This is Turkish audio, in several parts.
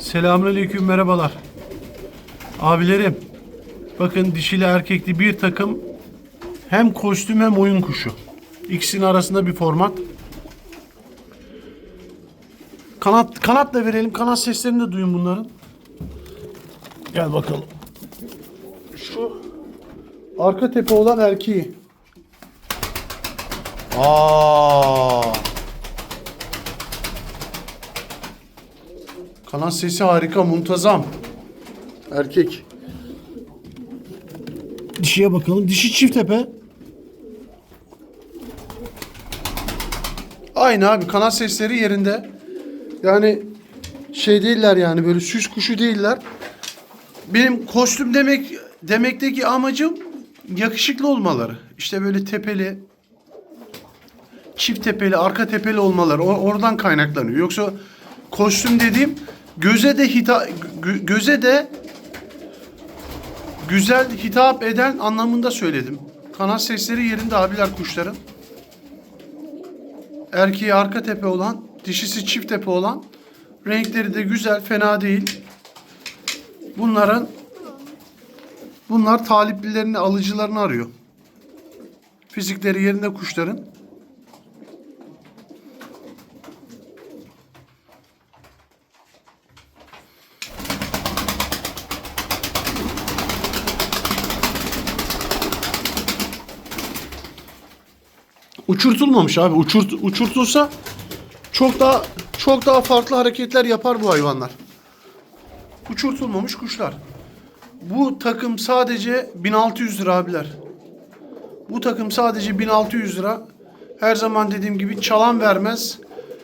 Selamünaleyküm merhabalar. Abilerim. Bakın dişili erkekli bir takım hem kostüm hem oyun kuşu. İkisinin arasında bir format. Kanat kanat da verelim. Kanat seslerini de duyun bunların. Gel bakalım. Şu arka tepe olan erkeği. Aa! Kanat sesi harika, muntazam. Erkek. Dişiye bakalım. Dişi çift tepe. Aynı abi kanat sesleri yerinde. Yani şey değiller yani böyle süs kuşu değiller. Benim kostüm demek demekteki amacım yakışıklı olmaları. İşte böyle tepeli, çift tepeli, arka tepeli olmaları o- oradan kaynaklanıyor. Yoksa kostüm dediğim göze de hita gö- göze de güzel hitap eden anlamında söyledim. Kanat sesleri yerinde abiler kuşların. Erkeği arka tepe olan, dişisi çift tepe olan, renkleri de güzel, fena değil. Bunların bunlar taliplilerini, alıcılarını arıyor. Fizikleri yerinde kuşların. Uçurtulmamış abi. Uçurt, uçurtulsa çok daha çok daha farklı hareketler yapar bu hayvanlar. Uçurtulmamış kuşlar. Bu takım sadece 1600 lira abiler. Bu takım sadece 1600 lira. Her zaman dediğim gibi çalan vermez.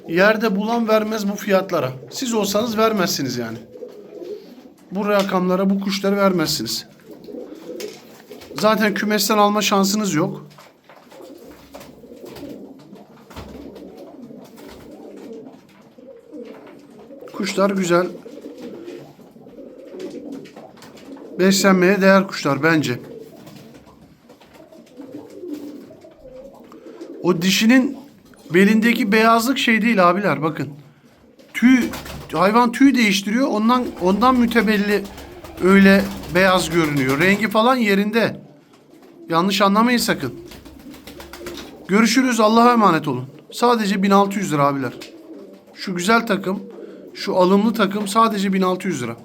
Yerde bulan vermez bu fiyatlara. Siz olsanız vermezsiniz yani. Bu rakamlara bu kuşları vermezsiniz. Zaten kümesten alma şansınız yok. Kuşlar güzel. Beslenmeye değer kuşlar bence. O dişinin belindeki beyazlık şey değil abiler bakın. Tüy hayvan tüy değiştiriyor. Ondan ondan mütevelli öyle beyaz görünüyor. Rengi falan yerinde. Yanlış anlamayın sakın. Görüşürüz. Allah'a emanet olun. Sadece 1600 lira abiler. Şu güzel takım, şu alımlı takım sadece 1600 lira.